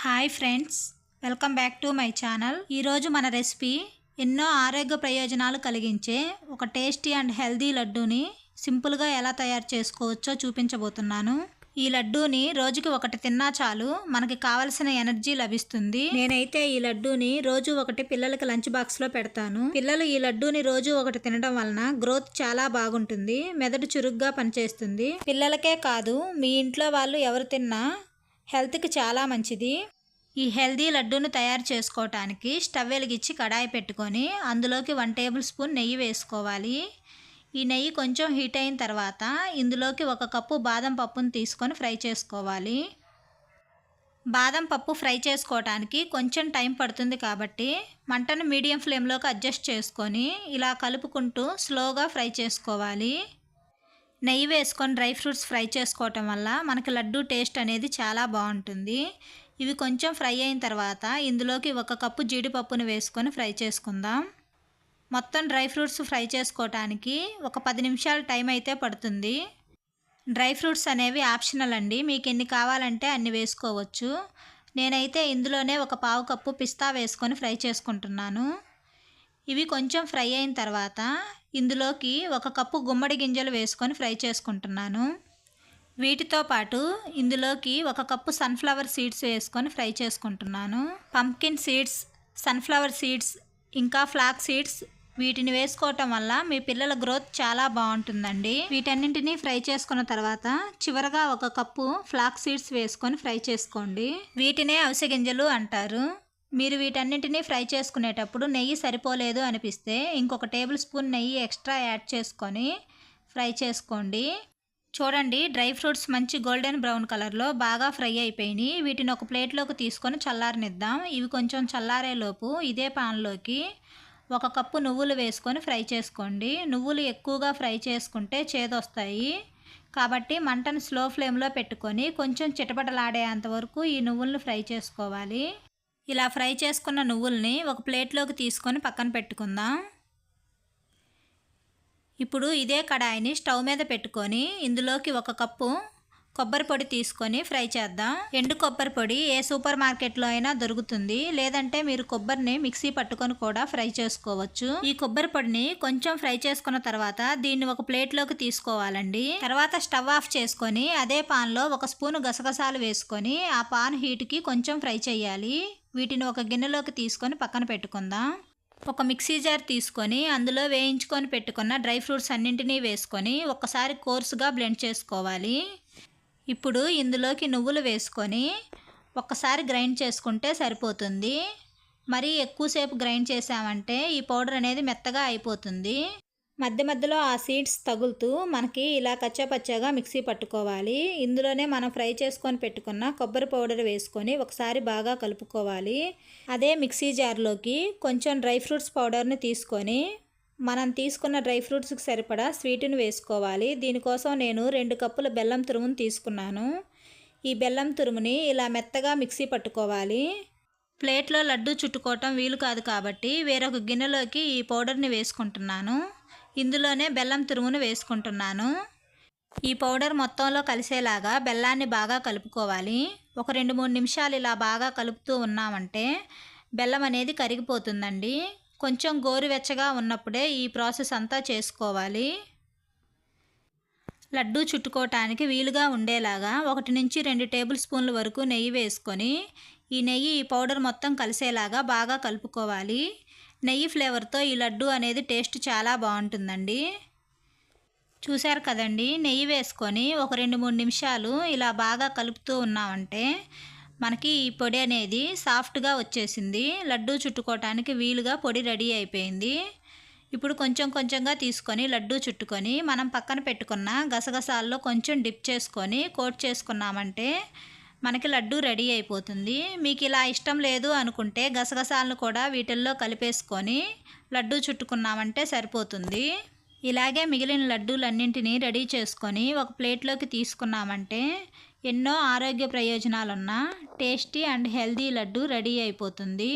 Hi friends welcome back to my channel ఈరోజు మన recipe ఎన్నో ఆరోగ్య ప్రయోజనాలు కలిగించే ఒక టేస్టీ అండ్ హెల్దీ లడ్డూని సింపుల్గా ఎలా తయారు చేసుకోవచ్చో చూపించబోతున్నాను. ఈ లడ్డూని రోజుకి ఒకటి తిన్నా చాలు మనకి కావలసిన ఎనర్జీ లభిస్తుంది. నేనైతే ఈ లడ్డూని రోజు ఒకటి పిల్లలకి లంచ్ బాక్స్లో పెడతాను. పిల్లలు ఈ లడ్డూని రోజు ఒకటి తినడం వలన గ్రోత్ చాలా బాగుంటుంది మెదడు చురుగ్గా పనిచేస్తుంది. పిల్లలకే కాదు మీ ఇంట్లో వాళ్ళు ఎవరు తిన్నా హెల్త్కి చాలా మంచిది. ఈ హెల్దీ లడ్డూను తయారు చేసుకోవటానికి స్టవ్ వెలిగించి కడాయి పెట్టుకొని అందులోకి వన్ టేబుల్ స్పూన్ నెయ్యి వేసుకోవాలి. ఈ నెయ్యి కొంచెం హీట్ అయిన తర్వాత ఇందులోకి ఒక కప్పు బాదం పప్పును తీసుకొని ఫ్రై చేసుకోవాలి. బాదం పప్పు ఫ్రై చేసుకోవటానికి కొంచెం టైం పడుతుంది కాబట్టి మంటను మీడియం ఫ్లేమ్లోకి అడ్జస్ట్ చేసుకొని ఇలా కలుపుకుంటూ స్లోగా ఫ్రై చేసుకోవాలి. నెయ్యి వేసుకొని డ్రై ఫ్రూట్స్ ఫ్రై చేసుకోవటం వల్ల మనకి లడ్డు టేస్ట్ అనేది చాలా బాగుంటుంది. ఇవి కొంచెం ఫ్రై అయిన తర్వాత ఇందులోకి ఒక కప్పు జీడిపప్పును వేసుకొని ఫ్రై చేసుకుందాం. మొత్తం డ్రై ఫ్రూట్స్ ఫ్రై చేసుకోవటానికి ఒక పది నిమిషాలు టైం అయితే పడుతుంది. డ్రై ఫ్రూట్స్ అనేవి ఆప్షనల్ అండి. మీకు ఎన్ని కావాలంటే అన్ని వేసుకోవచ్చు. నేనైతే ఇందులోనే ఒక పావు కప్పు పిస్తా వేసుకొని ఫ్రై చేసుకుంటున్నాను. ఇవి కొంచెం ఫ్రై అయిన తర్వాత ఇందులోకి ఒక కప్పు గుమ్మడి గింజలు వేసుకొని ఫ్రై చేసుకుంటున్నాను. వీటితో పాటు ఇందులోకి ఒక కప్పు సన్ఫ్లవర్ సీడ్స్ వేసుకొని ఫ్రై చేసుకుంటున్నాను. పంకిన్ సీడ్స్ సన్ఫ్లవర్ సీడ్స్ ఇంకా ఫ్లాక్ సీడ్స్ వీటిని వేసుకోవటం వల్ల మీ పిల్లల గ్రోత్ చాలా బాగుంటుందండి. వీటన్నింటినీ ఫ్రై చేసుకున్న తర్వాత చివరగా ఒక కప్పు ఫ్లాక్ సీడ్స్ వేసుకొని ఫ్రై చేసుకోండి. వీటినే అవిసె గింజలు అంటారు. మీరు వీటన్నింటినీ ఫ్రై చేసుకునేటప్పుడు నెయ్యి సరిపోలేదు అనిపిస్తే ఇంకొక టేబుల్ స్పూన్ నెయ్యి ఎక్స్ట్రా యాడ్ చేసుకొని ఫ్రై చేసుకోండి. చూడండి డ్రై ఫ్రూట్స్ మంచి గోల్డెన్ బ్రౌన్ కలర్లో బాగా ఫ్రై అయిపోయినాయి. వీటిని ఒక ప్లేట్లోకి తీసుకొని చల్లారనిద్దాం. ఇవి కొంచెం చల్లారేలోపు ఇదే పాన్లోకి ఒక కప్పు నువ్వులు వేసుకొని ఫ్రై చేసుకోండి. నువ్వులు ఎక్కువగా ఫ్రై చేసుకుంటే చేదొస్తాయి. కాబట్టి మంటను స్లో ఫ్లేమ్లో పెట్టుకొని కొంచెం చిటపటలాడేంత వరకు ఈ నువ్వులను ఫ్రై చేసుకోవాలి. ఇలా ఫ్రై చేసుకున్న నువ్వుల్ని ఒక ప్లేట్లోకి తీసుకొని పక్కన పెట్టుకుందాం. ఇప్పుడు ఇదే కడాయిని స్టవ్ మీద పెట్టుకొని ఇందులోకి ఒక కప్పు కొబ్బరి పొడి తీసుకొని ఫ్రై చేద్దాం. ఎండు కొబ్బరి పొడి ఏ సూపర్ మార్కెట్లో అయినా దొరుకుతుంది. లేదంటే మీరు కొబ్బరిని మిక్సీ పట్టుకొని కూడా ఫ్రై చేసుకోవచ్చు. ఈ కొబ్బరి పొడిని కొంచెం ఫ్రై చేసుకున్న తర్వాత దీన్ని ఒక ప్లేట్లోకి తీసుకోవాలండి. తర్వాత స్టవ్ ఆఫ్ చేసుకొని అదే పాన్లో ఒక స్పూన్ గసగసాలు వేసుకొని ఆ పాన్ హీట్కి కొంచెం ఫ్రై చేయాలి. వీటిని ఒక గిన్నెలోకి తీసుకొని పక్కన పెట్టుకుందాం. ఒక మిక్సీ జార్ తీసుకొని అందులో వేయించుకొని పెట్టుకున్న డ్రై ఫ్రూట్స్ అన్నింటినీ వేసుకొని ఒకసారి కోర్సుగా బ్లెండ్ చేసుకోవాలి. ఇప్పుడు ఇందులోకి నువ్వులు వేసుకొని ఒక్కసారి గ్రైండ్ చేసుకుంటే సరిపోతుంది. మరీ ఎక్కువసేపు గ్రైండ్ చేసామంటే ఈ పౌడర్ అనేది మెత్తగా అయిపోతుంది. మధ్య మధ్యలో ఆ సీడ్స్ తగులుతూ మనకి ఇలా కచ్చాపచ్చాగా మిక్సీ పట్టుకోవాలి. ఇందులోనే మనం ఫ్రై చేసుకొని పెట్టుకున్న కొబ్బరి పౌడర్ వేసుకొని ఒకసారి బాగా కలుపుకోవాలి. అదే మిక్సీ జార్లోకి కొంచెం డ్రై ఫ్రూట్స్ పౌడర్ని తీసుకొని మనం తీసుకున్న డ్రై ఫ్రూట్స్కి సరిపడా స్వీట్ని వేసుకోవాలి. దీనికోసం నేను రెండు కప్పుల బెల్లం తురుమును తీసుకున్నాను. ఈ బెల్లం తురుముని ఇలా మెత్తగా మిక్సీ పట్టుకోవాలి. ప్లేట్లో లడ్డు చుట్టుకోవటం వీలు కాదు కాబట్టి వేరొక గిన్నెలోకి ఈ పౌడర్ని వేసుకుంటున్నాను. ఇందులోనే బెల్లం తురుమును వేసుకుంటున్నాను. ఈ పౌడర్ మొత్తంలో కలిసేలాగా బెల్లాన్ని బాగా కలుపుకోవాలి. ఒక రెండు మూడు నిమిషాలు ఇలా బాగా కలుపుతూ ఉన్నామంటే బెల్లం అనేది కరిగిపోతుందండి. కొంచెం గోరువెచ్చగా ఉన్నప్పుడే ఈ ప్రాసెస్ అంతా చేసుకోవాలి. లడ్డూ చుట్టుకోవటానికి వీలుగా ఉండేలాగా ఒకటి నుంచి రెండు టేబుల్ స్పూన్ల వరకు నెయ్యి వేసుకొని ఈ నెయ్యి ఈ పౌడర్ మొత్తం కలిసేలాగా బాగా కలుపుకోవాలి. నెయ్యి ఫ్లేవర్తో ఈ లడ్డు అనేది టేస్ట్ చాలా బాగుంటుందండి. చూశారు కదండి నెయ్యి వేసుకొని ఒక రెండు మూడు నిమిషాలు ఇలా బాగా కలుపుతూ ఉన్నామంటే మనకి ఈ పొడి అనేది సాఫ్ట్గా వచ్చేసింది. లడ్డు చుట్టుకోవటానికి వీలుగా పొడి రెడీ అయిపోయింది. ఇప్పుడు కొంచెం కొంచెంగా తీసుకొని లడ్డు చుట్టుకొని మనం పక్కన పెట్టుకున్న గసగసాల్లో కొంచెం డిప్ చేసుకొని కోట్ చేసుకున్నామంటే మనకి లడ్డు రెడీ అయిపోతుంది. మీకు ఇలా ఇష్టం లేదు అనుకుంటే గసగసాలను కూడా వీటిల్లో కలిపేసుకొని లడ్డు చుట్టుకున్నామంటే సరిపోతుంది. ఇలాగే మిగిలిన లడ్డూలన్నింటినీ రెడీ చేసుకొని ఒక ప్లేట్లోకి తీసుకున్నామంటే ఎన్నో ఆరోగ్య ప్రయోజనాలున్న tasty and healthy laddu ready అయిపోతుంది.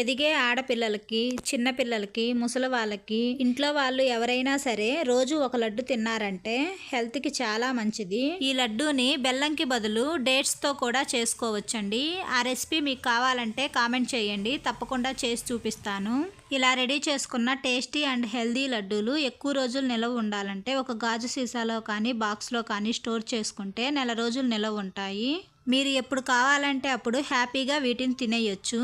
ఎదిగే ఆడపిల్లలకి చిన్నపిల్లలకి ముసలి వాళ్ళకి ఇంట్లో వాళ్ళు ఎవరైనా సరే రోజు ఒక లడ్డు తిన్నారంటే హెల్త్కి చాలా మంచిది. ఈ లడ్డూని బెల్లంకి బదులు డేట్స్తో కూడా చేసుకోవచ్చండి. ఆ రెసిపీ మీకు కావాలంటే కామెంట్ చేయండి. తప్పకుండా చేసి చూపిస్తాను. ఇలా రెడీ చేసుకున్న టేస్టీ అండ్ హెల్దీ లడ్డూలు ఎక్కువ రోజులు నిలవ ఉండాలంటే ఒక గాజు సీసాలో కానీ బాక్స్లో కానీ స్టోర్ చేసుకుంటే నెల రోజులు నిలవ ఉంటాయి. మీరు ఎప్పుడు కావాలంటే అప్పుడు హ్యాపీగా వీటిని తినేయొచ్చు.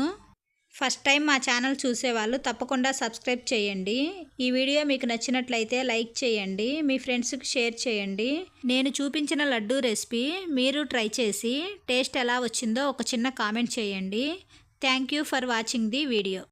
ఫస్ట్ టైం మా ఛానల్ చూసేవాళ్ళు తప్పకుండా సబ్స్క్రైబ్ చేయండి. ఈ వీడియో మీకు నచ్చినట్లయితే లైక్ చేయండి మీ ఫ్రెండ్స్కి షేర్ చేయండి. నేను చూపించిన లడ్డూ రెసిపీ మీరు ట్రై చేసి టేస్ట్ ఎలా వచ్చిందో ఒక చిన్న కామెంట్ చేయండి. Thank you for watching the video.